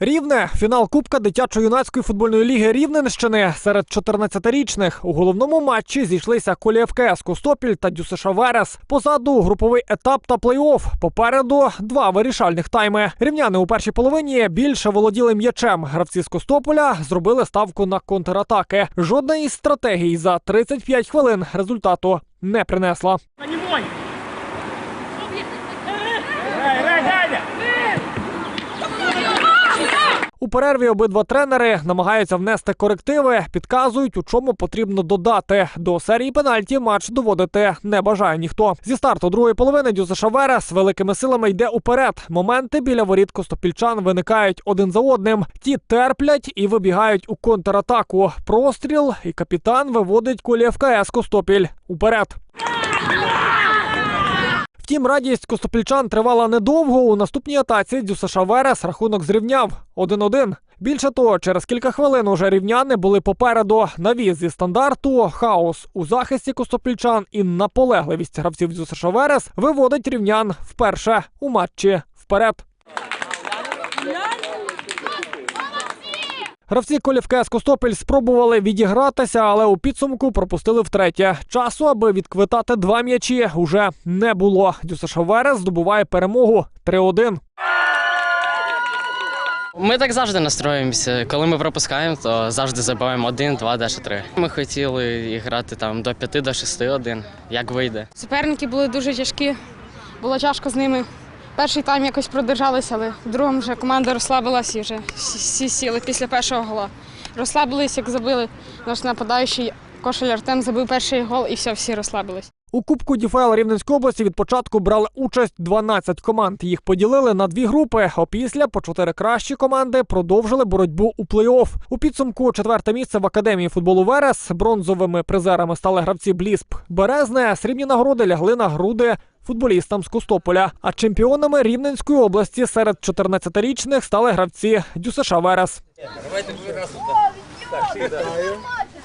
Рівне фінал Кубка дитячо-юнацької футбольної ліги Рівненщини серед 14-річних. У головному матчі зійшлися Колі ФКС Костопіль та ДЮСШ Верес. Позаду груповий етап та плей-офф. Попереду два вирішальних тайми. Рівняни у першій половині більше володіли м'ячем. Гравці з Костополя зробили ставку на контратаки. Жодна із стратегій за 35 хвилин результату не принесла. У перерві обидва тренери намагаються внести корективи, підказують, у чому потрібно додати. До серії пенальті матч доводити не бажає ніхто. Зі старту другої половини Дюсиша Верес великими силами йде уперед. Моменти біля воріт костопільчан виникають один за одним. Ті терплять і вибігають у контратаку. Простріл, і капітан виводить колі ФКС Костопіль уперед. Втім, радість костопільчан тривала недовго. У наступній атаці Дюсаша Верес рахунок зрівняв 1-1. Більше того, через кілька хвилин уже рівняни були попереду. Навіз зі стандарту, хаос у захисті костопільчан і наполегливість гравців Дюсаша Верес виводить рівнян вперше у матчі вперед. Гравці Колівка з Костопіль спробували відігратися, але у підсумку пропустили втретє. Часу, аби відквитати два м'ячі, уже не було. Дюсаша Верес здобуває перемогу 3-1. Ми так завжди настроїмося. Коли ми пропускаємо, то завжди забиваємо один, два, даже три. Ми хотіли грати там до п'яти, до шести один, як вийде. Суперники були дуже тяжкі, було тяжко з ними. Перший тайм якось продержалися, але в другому вже команда розслабилась і вже всі сіли після першого гола. Розслабились, як забили наш нападаючий Кошель Артем забив перший гол і все, всі розслабились. У Кубку ДЮФЛ Рівненської області від початку брали участь 12 команд. Їх поділили на дві групи. Опісля по чотири кращі команди продовжили боротьбу у плей-офф. У підсумку четверте місце в академії футболу Верес. Бронзовими призерами стали гравці Блісп Березне. Срібні нагороди лягли на груди футболістам з Костополя. А чемпіонами Рівненської області серед 14-річних стали гравці ДЮСШ Верес.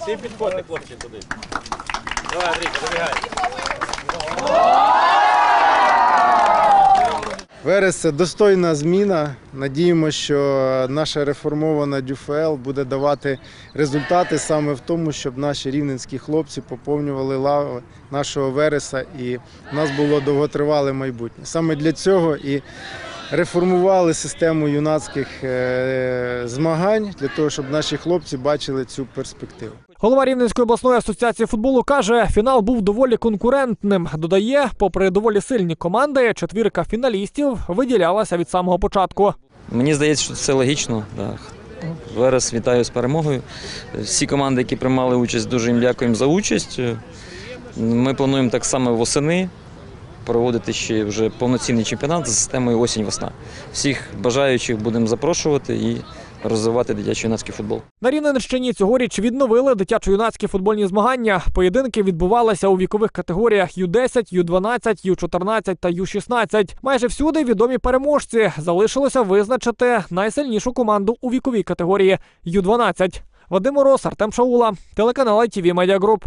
Всі підходьте, хлопці, туди. Давай, Андрійка, забігай. Верес це достойна зміна. Надіємося, що наша реформована ДЮФЛ буде давати результати саме в тому, щоб наші рівненські хлопці поповнювали лави нашого Вереса і в нас було довготривале майбутнє. Саме для цього і реформували систему юнацьких е, змагань для того, щоб наші хлопці бачили цю перспективу. Голова Рівненської обласної асоціації футболу каже, фінал був доволі конкурентним. Додає, попри доволі сильні команди, четвірка фіналістів виділялася від самого початку. Мені здається, що це логічно. Да. Верес вітаю з перемогою. Всі команди, які приймали участь, дуже їм дякуємо за участь. Ми плануємо так само восени проводити ще вже повноцінний чемпіонат за системою осінь-весна. Всіх бажаючих будемо запрошувати і розвивати дитячий юнацький футбол. На Рівненщині цьогоріч відновили дитячо-юнацькі футбольні змагання. Поєдинки відбувалися у вікових категоріях Ю-10, Ю-12, Ю-14 та Ю-16. Майже всюди відомі переможці. Залишилося визначити найсильнішу команду у віковій категорії Ю-12. Вадим Мороз, Артем Шаула, телеканал ITV Media Group.